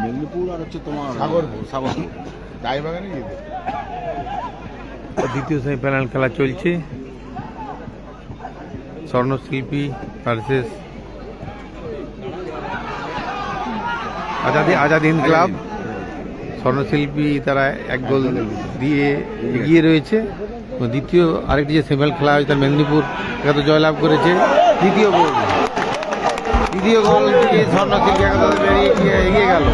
মেদিনীপুর আর হচ্ছে তোমার সাগরপুর। সাগরপুর চাই যেতে দ্বিতীয় সেমিফাইনাল খেলা চলছে। স্বর্ণশিল্পী ভার্সেস আজাদি আজাদ হিন্দ ক্লাব স্বর্ণশিল্পী তারা এক গোল দিয়ে এগিয়ে রয়েছে। দ্বিতীয় আরেকটি যে সেমিফাইনাল খেলা হয়েছে, তার মেদিনীপুর একাদশ জয়লাভ করেছে। দ্বিতীয় গোল। দ্বিতীয় গোল স্বর্ণশিল্পী একাদশ বেরিয়ে এগিয়ে গেল।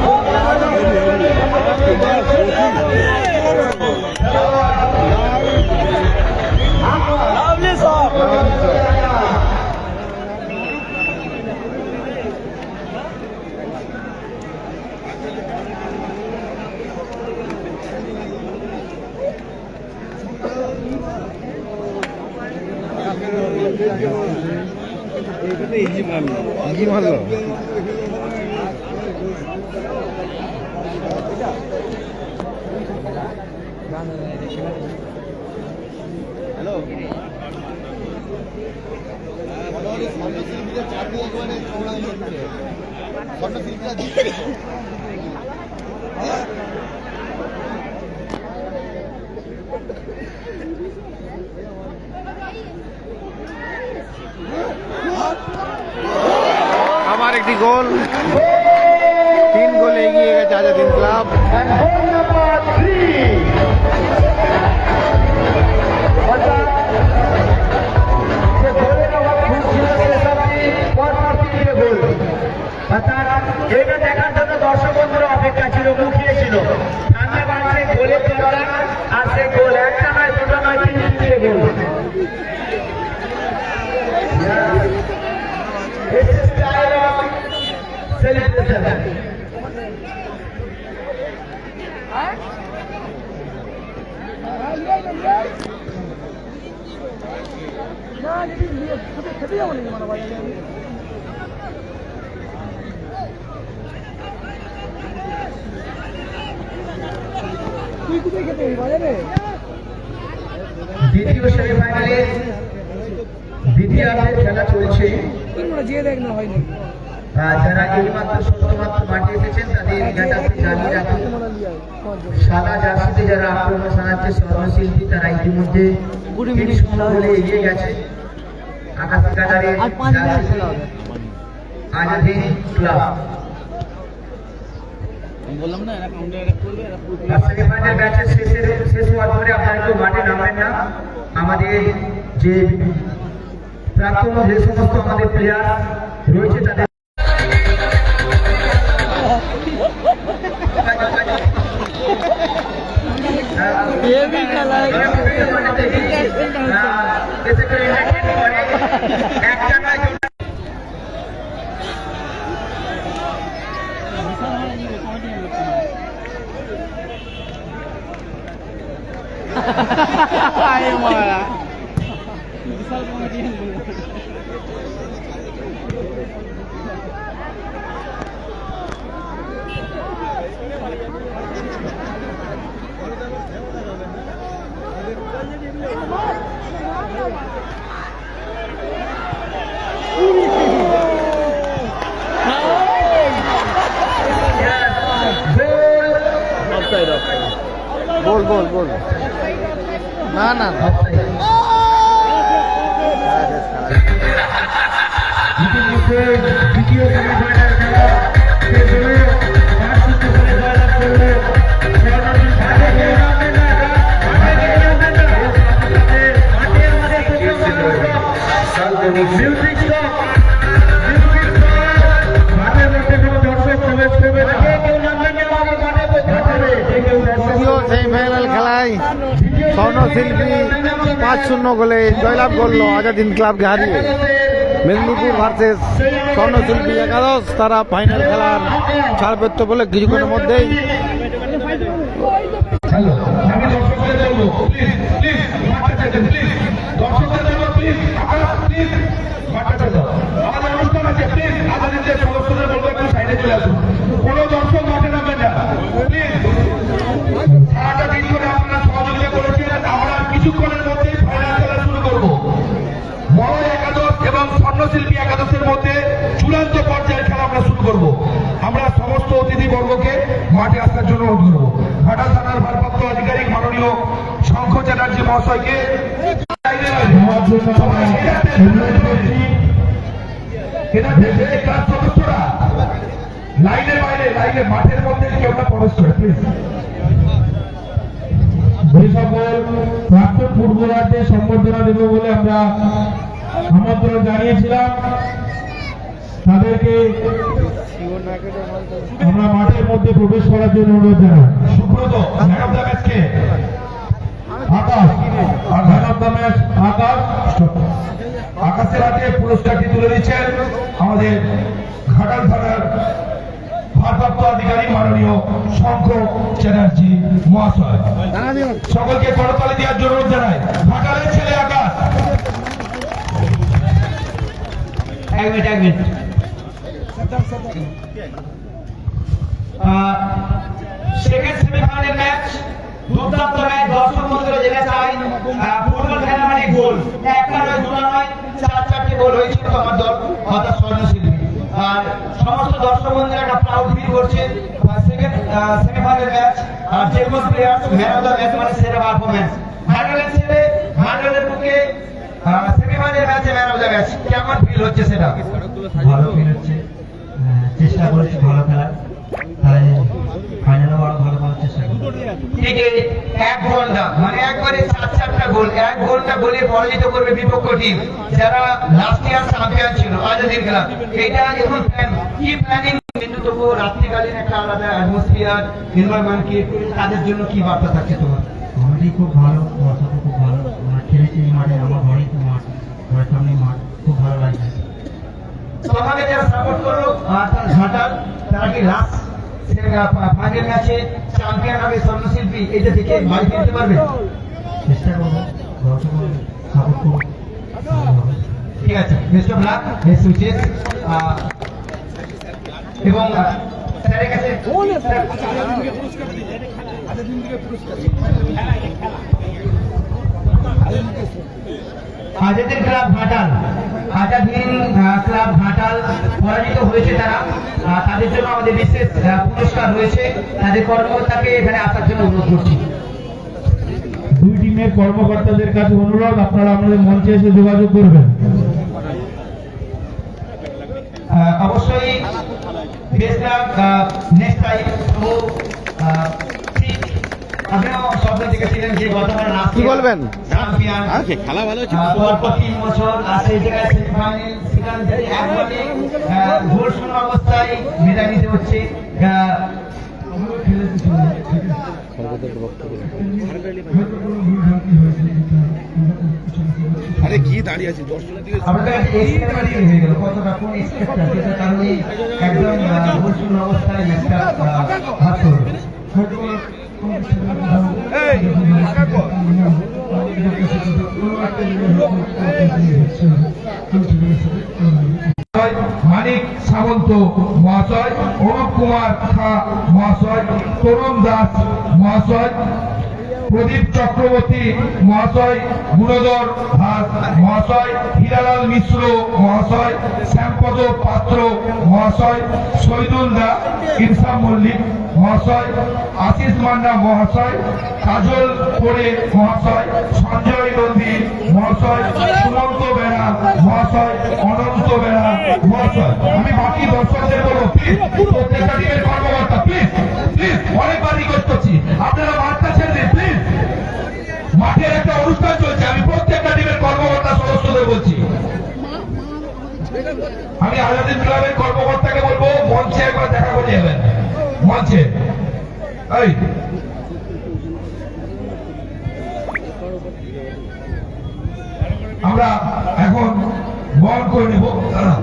আবার একটি গোল। তিন গোলে এগিয়ে গেছে আজাদিন ক্লাব। এটা দেখার জন্য দর্শক বন্ধুরা অপেক্ষা ছিল, মুখিয়ে ছিল ঠান্ডা বাড়ছে গোলের চলা আর সে গোল একটা নয়, দুটো নয়, তিন তিনটে গোল It's a style of celebration. দ্বিতীয় সেমিফাইনালে দ্বিতীয়ার্ধের খেলা চলছে আহ, যারা এইমাত্র সত্যমাত্র মাঠে এসেছেন তাদের জায়গাতে জানিয়ে রাখুন সাদা জার্সিতে যারা আক্রমণ সানাচ্ছে স্বর্ণশিল্পী তারা ইতিমধ্যে গোলে এগিয়ে গেছে। আকাশ কাটারের আজাদিন ক্লাব। বললাম না এরা কাউন্টার অ্যাটাক করবে এরা সেমিফাইনাল ম্যাচের শেষের শেষ হওয়ার পরে আপনারা কেউ মাঠে নামবেন না। আমাদের যে প্রাক্তন যে সমস্ত আমাদের প্লেয়ার রয়েছে তাদের একটা নয় গোল গোল না না না। জয়লাভ করল আজাদিন ক্লাবকে হারিয়ে মেদিনীপুর ভার্সেস স্বর্ণশিল্পী একাদশ তারা ফাইনাল খেলার ছাড় ছাড়পত্র বলে কিছুক্ষণের মধ্যেই হ্যালো আমি দর্শকদের বলব প্লিজ প্লিজ মাঠটা যেতে প্লিজ দর্শকদের বলব প্লিজ আকাশ প্লিজ মাঠটা দাও আমাদের অনুষ্ঠান আছে প্লিজ আজাদিদের সদস্যদের বলব একটু সাইডে চলে আসুন কোনো দর্শক মাঠে নামবেন না প্লিজ সারাটা দিন ধরে আপনারা সহযোগিতা করেছেন আমরা কিছুক্ষণের মধ্যেই ফাইনাল খেলা শুরু করব বড় একাদশ স্বর্ণশিল্পী একাদশের মধ্যে চূড়ান্ত পর্যায়ের খেলা আমরা শুরু করব আমরা অতিথিবর্গকে মাঠে আসার জন্য অনুরোধ করব। ঘাটাল থানার ভারপ্রাপ্ত আধিকারিক মাননীয় শঙ্খ চ্যাটার্জি মহাশয়কে সম্বর্ধনা দেব বলে আমরা আমন্ত্রণ জানিয়েছিলাম। তাদেরকে আমরা মাঠের মধ্যে প্রবেশ করার জন্য অনুরোধ জানাই। Subrata man of the ম্যাচকে Akash man of the match Akash আকাশের হাতে পুরস্কারটি তুলে দিচ্ছেন আমাদের ঘাটাল থানার ভারপ্রাপ্ত আধিকারিক মাননীয় শঙ্খ চ্যাটার্জি মহাশয়। সকলকে করতালি দেওয়ার জন্য অনুরোধ জানাই। ঘাটালের ছেলে আকাশ। এক মিনিট এক মিনিট। মানে মানে কেমন ফিল হচ্ছে সেটা? ভালো ফিল হচ্ছে। চেষ্টা করেছি ভালো খেলার। তাই ফাইনালও আরও ভালো করার চেষ্টা করব। ঠিক এক ঘণ্টা মানে একবারে চার চারটা গোল এক ঘণ্টা গোলে পরাজিত করবে বিপক্ষ টিম যারা লাস্ট ইয়ার চ্যাম্পিয়ন ছিল আজাদির খেলা এটা এখন প্ল্যান কি প্ল্যানিং কিন্তু তবুও রাত্রিকালীন একটা আলাদা অ্যাটমসফিয়ার এনভায়রনমেন্ট ক্রিয়েট করে তাদের জন্য কি বার্তা থাকছে তোমার? কমিটি খুব ভালো দর্শকও খুব ভালো। খেলেছি মাঠে আমার ঘরেই তো মাঠ ঘরের সামনে মাঠ খুব ভালো লাগছে। তোমাকে যারা সাপোর্ট করল আর তার ঘাটাল তারা কি লাস্ট ফাইনাল ম্যাচে চ্যাম্পিয়ন হবে স্বর্ণশিল্পী এটা থেকে বাড়ি ফিরতে পারবে? চেষ্টা করব সাপোর্ট করব। ঠিক আছে best of luck best wishes এবং স্যারের কাছে আজাদের ক্লাব ঘাটাল আজাদিন ক্লাব ঘাটাল পরাজিত হয়েছে তারা। তাদের জন্য আমাদের বিশেষ পুরস্কার রয়েছে। তাদের কর্মকর্তাকে এখানে আসার জন্য অনুরোধ করছি। দুই টিমের কর্মকর্তাদের কাছে অনুরোধ আপনারা আমাদের মঞ্চে এসে যোগাযোগ করবেন। অবশ্যই লাক নেক্সট টাইম কি বলবেন? খেলা ভালো তিন বছর আর সেই জায়গায় সেমিফাইনাল সেখান থেকে একবারে আহ, গোল শূন্য অবস্থায় নিতে হচ্ছে। আরে কি দাঁড়িয়ে আছি দর্শনের দিকে হয়ে গেল। কতটা কোন কারণে একদম অবস্থায় হাত মানিক সামন্ত মহাশয়, অনুপ কুমার খা মহাশয়, তরুণ দাস মহাশয়, প্রদীপ চক্রবর্তী মহাশয়, গুণধর হাস মহাশয়, হীরালাল মিশ্র মহাশয়, শ্যামপদ পাত্র মহাশয়, শহীদুল দা, ইরফান মল্লিক মহাশয়, আশিস মান্না মহাশয়, কাজল পোড়ে মহাশয়, সঞ্জয় নন্দী মহাশয়, সুমন্ত বেড়া মহাশয়, অনন্ত বেড়া মহাশয়। আমি বাকি দর্শকদের বলব প্লিজ প্রত্যেকটা টিমের কর্মকর্তা প্লিজ প্লিজ অনেকবার রিকোয়েস্ট করছি। আপনারা মাঠটা ছেড়ে দিন প্লিজ মাঠের একটা অনুষ্ঠান চলছে, আমি প্রত্যেকটা টিমের কর্মকর্তা সদস্যদের বলছি। আমি আজাদিন ক্লাবের কর্মকর্তাকে বলব, মঞ্চে একবার দেখা করে যাবেন। মঞ্চে এই। আমরা এখন বল করে নেব। দাঁড়াও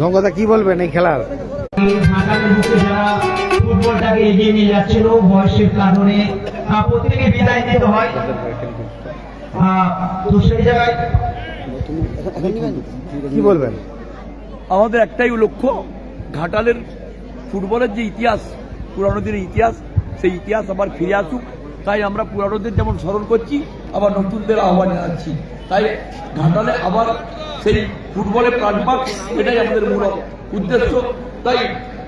সংকতা কি বলবেন এই খেলার? কি বলবেন? আমাদের একটাই লক্ষ্য, ঘাটালের ফুটবলের যে ইতিহাস, পুরানো দিনের ইতিহাস, সেই ইতিহাস আবার ফিরে আসুক। তাই আমরা পুরানোদের যেমন স্মরণ করছি, আবার নতুনদের আহ্বান জানাচ্ছি। তাই ঘাটালে আবার সেই ফুটবলের প্রাণপাক এটাই আমাদের মূল উদ্দেশ্য। তাই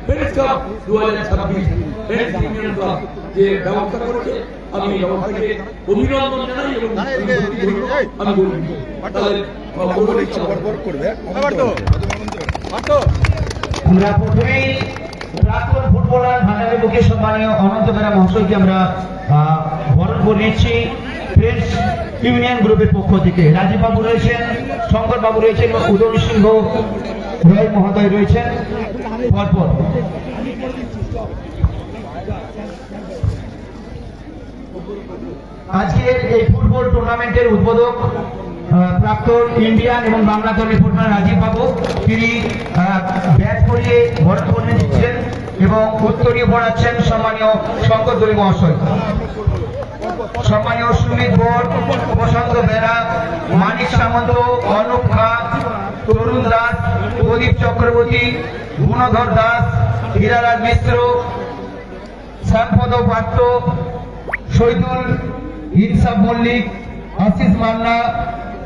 ফ্রেন্ডস কাপ দু হাজার ছাব্বিশ ফ্রেন্ডস ইউনিয়ন ক্লাব যে ব্যবস্থা করেছে আমি এই ব্যবস্থাকে অভিনন্দন জানাই এবং আমি বলি তাদের ওগুলো ইচ্ছা বরবর করবে আমরা প্রথমেই প্রাক্তন ফুটবলার ভান্ডারের মুখে সম্মানীয় অনন্ত বেরা মহাশয়কে আমরা আহ, বরণ করে নিচ্ছি। ফ্রেন্ডস ইউনিয়ন গ্রুপের পক্ষ থেকে রাজীব বাবু রয়েছেন, শঙ্কর বাবু রয়েছেন এবং উদয় সিংহ রয় মহোদয় রয়েছেন। পরপর। আজকের এই ফুটবল টুর্নামেন্টের উদ্বোধক প্রাক্তন ইন্ডিয়ান এবং বাংলা দলের ফুটবলার রাজীব বাবু। তিনি ব্যাট করিয়ে বরণ করে দিচ্ছেন এবং উত্তরীয় পড়াচ্ছেন সম্মানীয় শঙ্কর দলী মহাশয়। সম্মানীয় সুমিত বেরা মানিক সামন্ত, অনুপ খা, তরুণ দাস, প্রদীপ চক্রবর্তী, গুণধর দাস হীরারাজ মিশ্র, শ্যামপদ পাত্র শহীদুল ইনসাফ মল্লিক, আশিস মান্না,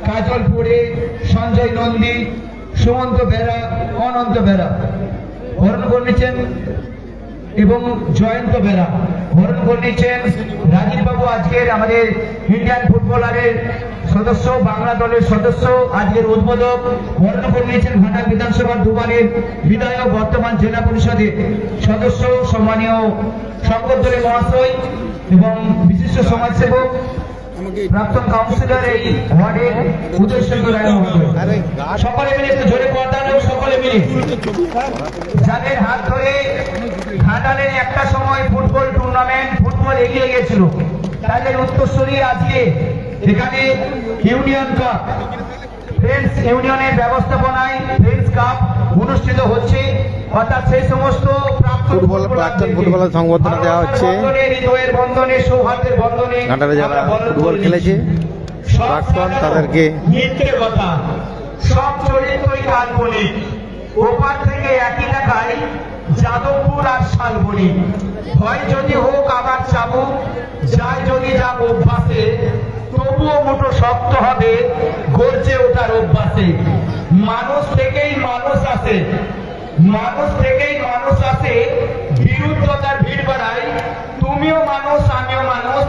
কাজল পুরে সঞ্জয় নন্দী, সুমন্ত বেরা, অনন্ত বেরা। বরণ করেছেন এবং জয়ন্ত বেরা। বরণ করে নিচ্ছেন রাজীব বাবু আজকের আমাদের ইন্ডিয়ান ফুটবলারের সদস্য, বাংলা দলের সদস্য আজকের উদ্বোধক। বরণ করে নিয়েছেন ঘাটা বিধানসভার দুবারের বিধায়ক, বর্তমান জেলা পরিষদের সদস্য, সম্মানীয় শঙ্কর দলের মহাশয় এবং বিশিষ্ট সমাজসেবক, প্রাক্তন কাউন্সিলর এই ওয়ার্ডের মহোদয়। সকলে মিলে একটু জোরে হোক সকলে মিলে। যাদের হাত ধরে ঘাটালে একটা সময় ফুটবল টুর্নামেন্ট ফুটবল এগিয়ে গেছিল। তাদের উত্তরসূরি আজকে এখানে ইউনিয়ন কাপ ফ্রেন্ডস ইউনিয়নের ব্যবস্থাপনায় ফ্রেন্ডস কাপ অনুষ্ঠিত হচ্ছে। অর্থাৎ সেই সমস্ত ফুটবল প্রাক্তন ফুটবলার সংবর্ধনা দেওয়া হচ্ছে। বন্ধনে, হৃদয়ের বন্ধনে সৌহার্দ্যের বন্ধনে ঘাটালে যারা ফুটবল খেলেছে, প্রাক্তন তাদেরকে মিথ্যে কথা সব চরিত্রই কাল্পনিক। ওপার থেকে একই দেখায় যাদবপুর আর শালবনি। হয় যদি হোক আবার চাবুক যায় যদি যাক অভ্যাসে, তবুও মুঠো শক্ত হবে, গর্জে ওঠার অভ্যাসে। মানুষ থেকেই মানুষ আসে, মানুষ থেকেই মানুষ আসে, বিরুদ্ধতার ভিড় বাড়ায়। তুমিও মানুষ, আমিও মানুষ,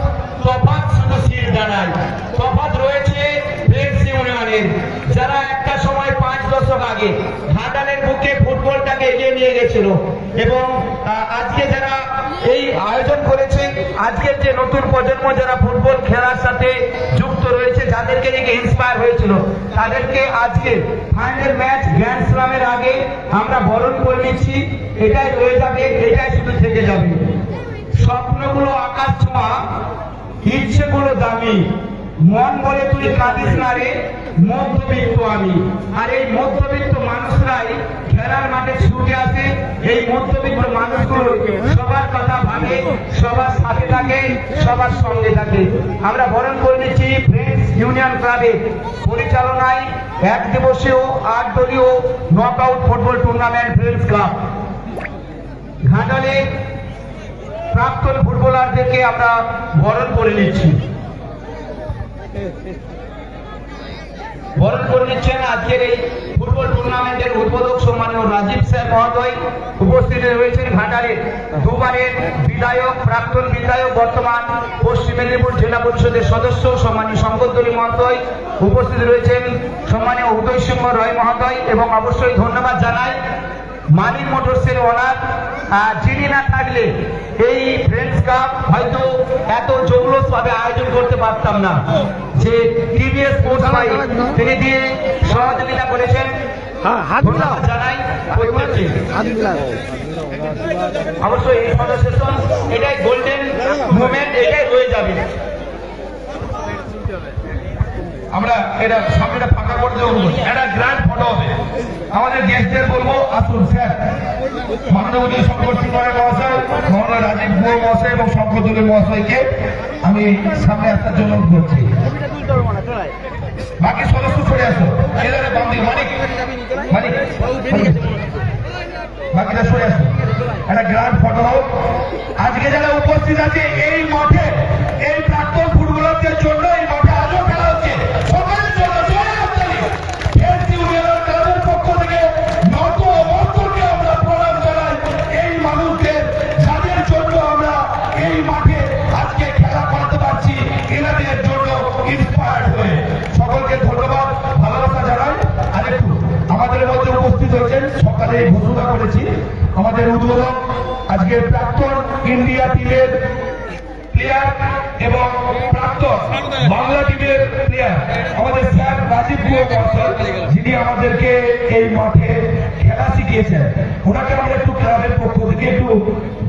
তফাৎ শুধু শির দাঁড়ায়। তফাৎ রয়েছে ফ্রেন্ডস ইউনিয়নের যারা একটা সময় দশক আগে ঘাটালের বুকে ফুটবলটাকে এগিয়ে নিয়ে গেছিল। এবং আজকে যারা এই আয়োজন করেছে, আজকের যে নতুন প্রজন্ম যারা ফুটবল খেলার সাথে যুক্ত রয়েছে, যাদেরকে দেখে ইন্সপায়ার হয়েছিল, তাদেরকে আজকে ফাইনাল ম্যাচ গ্র্যান্ড স্লামের আগে আমরা বরণ করে নিচ্ছি। এটাই রয়ে যাবে, এটাই শুধু থেকে যাবে। স্বপ্নগুলো আকাশ ছোঁয়া ইচ্ছেগুলো দামি। মন বলে তুই কাঁদিস না রে। মধ্যবিত্ত আমি। আর এই মধ্যবিত্ত মানুষরাই খেলার মাঠে ছুটে আসে। এই মধ্যবিত্ত মানুষগুলো সবার কথা ভাবে, সবার সাথে থাকে, সবার সঙ্গে থাকে। আমরা বরণ করে নিচ্ছি ফ্রেন্ডস ইউনিয়ন ক্লাবে পরিচালনায় এক দিবসীয় আট দলীয় knock out football tournament friends club ঘাটালে প্রাক্তন ফুটবলারদেরকে আমরা বরণ করে নিচ্ছি। বরণ করে নিচ্ছেন আজকের এই ফুটবল টুর্নামেন্টের উদ্বোধক সম্মানীয় রাজীব স্যার মহোদয়। উপস্থিত রয়েছেন ঘাটালে দুবারের বিধায়ক, প্রাক্তন বিধায়ক, বর্তমান পশ্চিম মেদিনীপুর জেলা পরিষদের সদস্য সম্মানীয় শঙ্করদলী মহোদয়। উপস্থিত রয়েছেন সম্মানীয় উদয় সিংহ রয় মহোদয় এবং অবশ্যই ধন্যবাদ জানাই মানিক মোটরসের ওনার। যিনি না থাকলে এই ফ্রেন্ডস কাপ হয়তো এত জৌলস ভাবে আয়োজন করতে পারতাম না। যে টিভিএস স্পোর্টস ভাই তিনি দিয়ে সহযোগিতা করেছেন। ধন্যবাদ জানাই। অবশ্যই এই এটাই গোল্ডেন মুভমেন্ট এটাই রয়ে যাবে। আমরা এটা সামনেটা ফাঁকা করে দেবো। একটা গ্র্যান্ড ফটো হবে। আমাদের গেস্টদের বলব, আসুন, স্যার। মাননীয় শঙ্কর সিংহ মহাশয় মহানয় এবং শঙ্করদুলের মহাশয়কে আমি সামনে আসার জন্য করছি। বাকি সদস্য সরে আসো। এলারে বান্দি মানিক মানিক বাকিটা সরে আসো। একটা গ্রান্ড ফটো হোক। আজকে যারা উপস্থিত আছে, এই মাঠে, এই প্রাক্তন ফুটবলারদের জন্য এই মাঠে আজকে প্রাক্তন ইন্ডিয়া টিমের প্লেয়ার এবং প্রাক্তন বাংলা টিমের প্লেয়ার আমাদের স্যার রাজীব গুহ যিনি আমাদেরকে এই মাঠে খেলা শিখিয়েছেন। ওনাকে আমরা একটু ক্লাবের পক্ষ থেকে একটু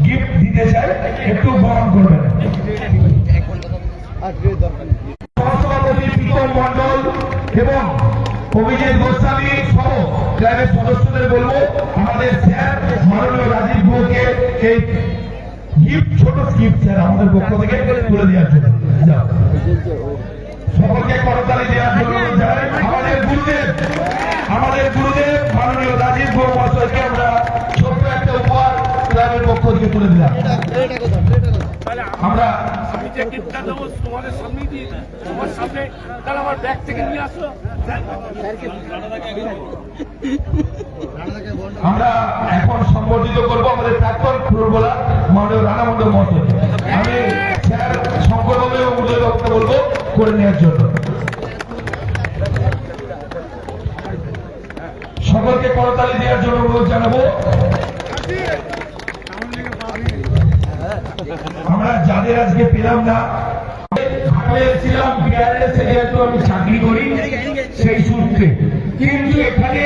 গিফট দিতে চাই, একটু বহন করবেন। এবং অভিজিৎ গোস্বামী সহ ক্লাবের সদস্যদের বলব, আমাদের স্যার মাননীয় রাজীব গুহকে এই গিফট ছোট গিফট স্যার আমাদের পক্ষ থেকে তুলে দেওয়ার জন্য। সকলকে করতালি দেওয়ার জন্য আমাদের গুরুদেব আমাদের গুরুদেব মাননীয় রাজীব মহাশয়কে আমরা ছোট্ট একটা উপহার ক্লাবের পক্ষ থেকে তুলে দিলাম। আমরা আমি যে গিফটটা দেবো তোমাদের সামনেই দিয়ে তোমার সামনে তাহলে আমার ব্যাগ থেকে নিয়ে আসো। আমরা এখন সম্বর্ধিত করব আমাদের প্রাক্তন ফুটবলার মাননীয় রানা মন্ডল মহাশয়। আমি স্যার শঙ্করবাবু উদয় বক্তা বলব, করে নেওয়ার জন্য। সকলকে করতালি দেওয়ার জন্য অনুরোধ জানাব। আমরা যাদের আজকে পেলাম না ছিলাম বিআরএসে যেহেতু আমি চাকরি করি, সেই সূত্রে। কিন্তু এখানে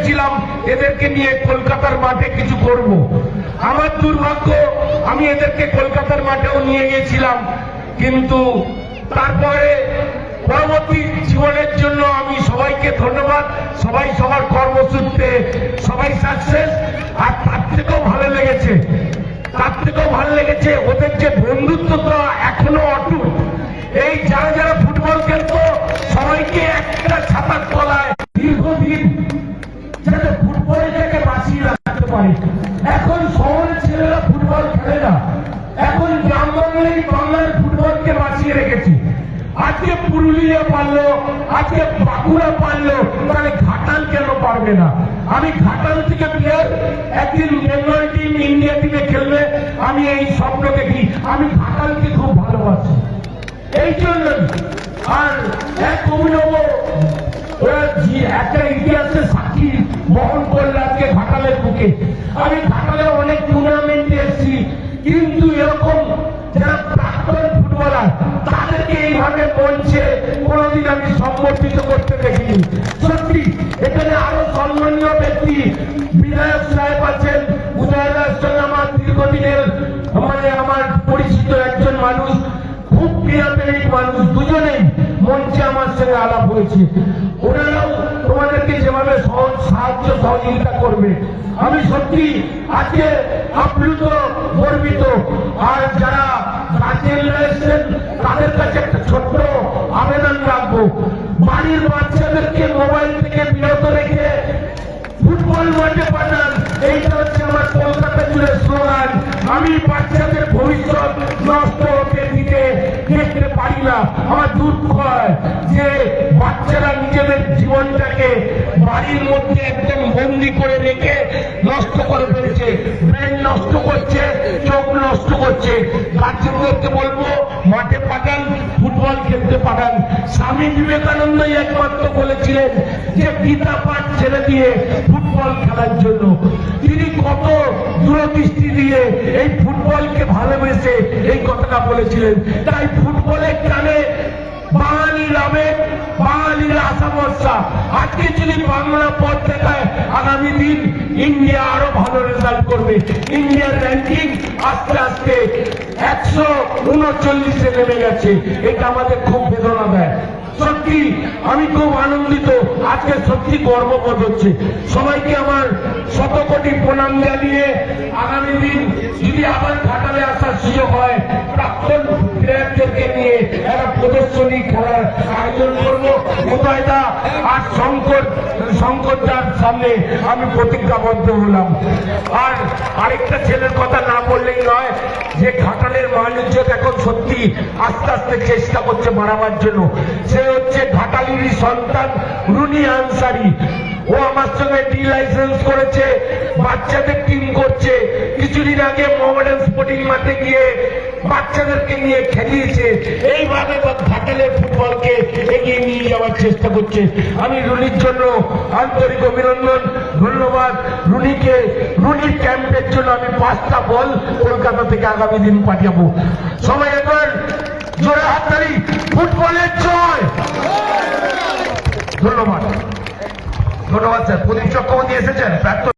দেখেছিলাম এদেরকে নিয়ে কলকাতার মাঠে কিছু করব। আমার দুর্ভাগ্য, আমি এদেরকে কলকাতার মাঠেও নিয়ে গিয়েছিলাম। কিন্তু তারপরে পরবর্তী জীবনের জন্য আমি সবাইকে ধন্যবাদ, সবাই সবার কর্মসূত্রে, সবাই সাকসেস আর তার থেকেও ভালো লেগেছে। তার থেকেও ভালো লেগেছে, ওদের যে বন্ধুত্বটা এখনও অটুট। এই যারা যারা ফুটবল খেলতো, সবাইকে একটা ছাতার তলায় আজকে পুরুলিয়া পারল, আজকে বাঁকুড়া পারল, তাহলে ঘাটাল কেন পারবে না? আমি ঘাটাল থেকে প্লেয়ার একদিন বেঙ্গল টিম ইন্ডিয়া টিমে খেলবে, আমি এই স্বপ্ন দেখি। আমি ঘাটালকে খুব ভালোবাসি। এই জন্য আর এক অভিনব একটা ইতিহাসের সাক্ষী বহন করলে আজকে ঘাটালের বুকে। আমি ঘাটালে অনেক টুর্নামেন্টে এসেছি, কিন্তু এরকম মঞ্চে কোনোদিন আমি সম্বর্ধিত করতে দেখিনি। সত্যি, এখানে আরও সম্মানীয় ব্যক্তি বিধায়ক সাহেব আছেন। সঙ্গে আমার দীর্ঘদিনের মানে আমার পরিচিত একজন মানুষ, খুব মানুষ মঞ্চে আমার সঙ্গে আলাপ হয়েছে। ওনারাও তোমাদেরকে যেভাবে সাহায্য সহযোগিতা করবে। আমি সত্যি আজকে আপ্লুত, গর্বিত। আর যারা গার্জেনরা রয়েছেন তাদের কাছে একটা ছোট্ট আবেদন রাখব। বাড়ির বাচ্চাদেরকে মোবাইল থেকে বিরত রেখে ফুটবল মাঠে পাঠান। এইটা হচ্ছে আমার কলকাতা জুড়ে স্লোগান। আমি বাচ্চাদের ভবিষ্যৎ নষ্ট হতে দিতে দেখতে পারি না। আমার দুঃখ হয় বাচ্চারা নিজেদের জীবনটাকে বাড়ির মধ্যে একদম বন্দি করে রেখে নষ্ট করে ফেলছে। ব্রেন নষ্ট করছে, চোখ নষ্ট করছে। গার্জেনদেরকে বলব, মাঠে পাঠান, ফুটবল খেলতে পাঠান। স্বামী বিবেকানন্দই একমাত্র বলেছিলেন যে গীতা পাঠ ছেড়ে দিয়ে ফুটবল খেলার জন্য। তিনি কত দূরদৃষ্টি দিয়ে এই ফুটবলকে ভালোবেসে এই কথাটা বলেছিলেন। তাই ফুটবলের টানে বাঙালি আবেগ বাঙালির আশা ভরসা আজকে যদি বাংলা পথ দেখায়, আগামী দিন ইন্ডিয়া আরও ভালো রেজাল্ট করবে। ইন্ডিয়ার র্যাঙ্কিং আস্তে আস্তে একশো উনচল্লিশে নেমে গেছে। এটা আমাদের খুব বেদনা দেয়। সত্যি আমি খুব আনন্দিত। আজকে সত্যি গর্ববোধ হচ্ছে। সবাইকে আমার শত কোটি প্রণাম জানিয়ে আগামী দিন যদি আবার ঘাটালে আসার সুযোগ হয়, প্রাক্তন প্লেয়ারদেরকে নিয়ে একটা প্রদর্শনী খেলার আয়োজন করব। উদয়দা আর শঙ্কর শঙ্করদার সামনে আমি প্রতিজ্ঞাবদ্ধ হলাম। আর আরেকটা ছেলের কথা না বললেই নয়, যে ঘাটালের মানুষজন এখন সত্যি আস্তে আস্তে চেষ্টা করছে মারাবার জন্য। সে হচ্ছে ঘাটালিরই সন্তান রুনি আনসারি। ও আমার সঙ্গে ডি লাইসেন্স করেছে, বাচ্চাদের টিম করছে। কিছুদিন আগে মোহামেডান স্পোর্টিং মাঠে গিয়ে বাচ্চাদেরকে নিয়ে খেলিয়েছে। এইভাবে ঘাটালের ফুটবলকে এগিয়ে নিয়ে যাওয়ার চেষ্টা করছে। আমি রুনির জন্য আন্তরিক অভিনন্দন, ধন্যবাদ। রুনিকে, রুনির ক্যাম্পের জন্য আমি পাঁচটা বল কলকাতা থেকে আগামী দিন পাঠাবো সবাই একবার জোরে হাততালি ফুটবলের জয়। ধন্যবাদ। ধন্যবাদ স্যার। প্রদীপ চক্রবর্তী এসেছেন। প্রাক্তন